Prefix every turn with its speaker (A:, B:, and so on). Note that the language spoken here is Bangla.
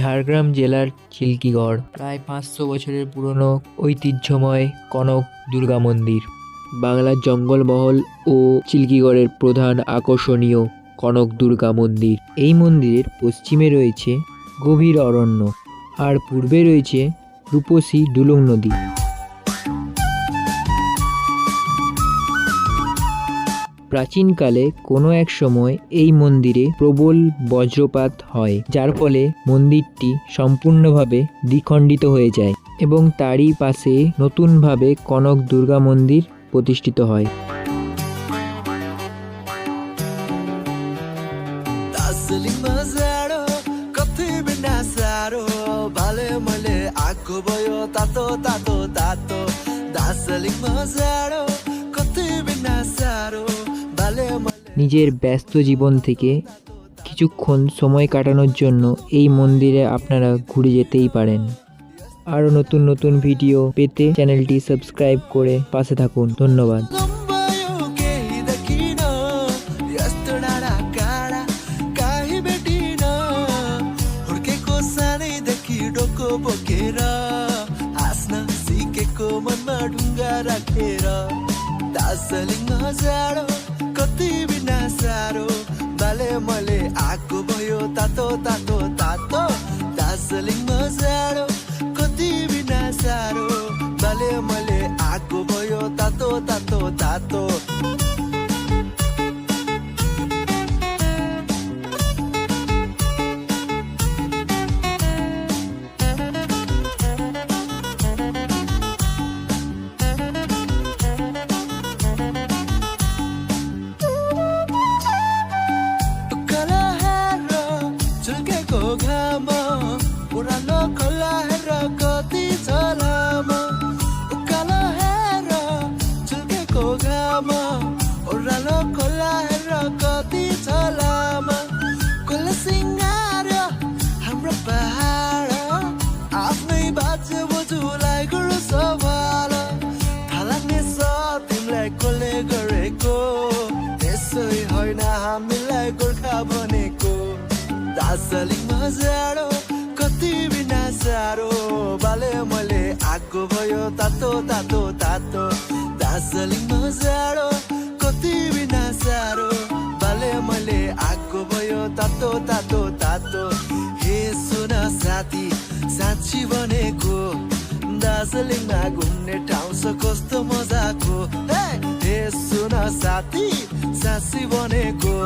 A: ঝাড়গ্রাম জেলার চিল্কিগড় প্রায় পাঁচশো বছরের পুরনো ঐতিহ্যময় কনক দুর্গা মন্দির। বাংলার জঙ্গলমহল ও চিল্কিগড়ের প্রধান আকর্ষণীয় কনক দুর্গা মন্দির। এই মন্দিরের পশ্চিমে রয়েছে গভীর অরণ্য, আর পূর্বে রয়েছে রূপসী ডুলুং নদী। প্রাচীনকালে কোনো এক সময় এই মন্দিরে প্রবল বজ্রপাত হয়, যার ফলে মন্দিরটি সম্পূর্ণভাবে দ্বিখণ্ডিত হয়ে যায় এবং তারই পাশে নতুনভাবে কনক দুর্গা মন্দির প্রতিষ্ঠিত হয়।
B: তাতো
A: নিজের ব্যস্ত জীবন থেকে কিছুক্ষণ সময় কাটানোর জন্য এই মন্দিরে আপনারা ঘুরে যেতেই পারেন আরও নতুন নতুন ভিডিও পেতে চ্যানেলটি সাবস্ক্রাইব করে পাশে থাকুন ধন্যবাদ
B: लम्बायो केही देखिन यस्तो डाँडा काँडा काहीँ भेटिन हुर्केको सानैदेखि डोको बोकेर हाँस्न सिकेको मनमा ढुङ्गा राखेर दार्जिलिङमा जाडो कति बिना साह्रो। बाले मैले आएको भयो तातो तातो। पुरानो खोला हेर कति छ लामो? उकालो हेर झुल्केको घाम। ओह्रालो खोला हेर कति छ लामो? कसले सिँगार्यो हाम्रो पहाड। आफ्नै बाजे बोजूलाई गुरु सवाल। थाहा लाग्ने छ तिमीलाई कसले गरेको? त्यसै होइन हामीलाई गोर्खा भनेको। दार्जिलिङमा जाडो कति बिना साह्रो बाले मैले आएको भयो तातो तातो तातो। दार्जिलिङमा जाडो कति बिना साह्रो बाले मैले आएको भयो तातो तातो तातो। हे सुन साथी साँच्ची भनेको दार्जिलिङमा घुम्ने ठाउँ छ कस्तो मजाको। हे सुन साथी साँच्ची भनेको।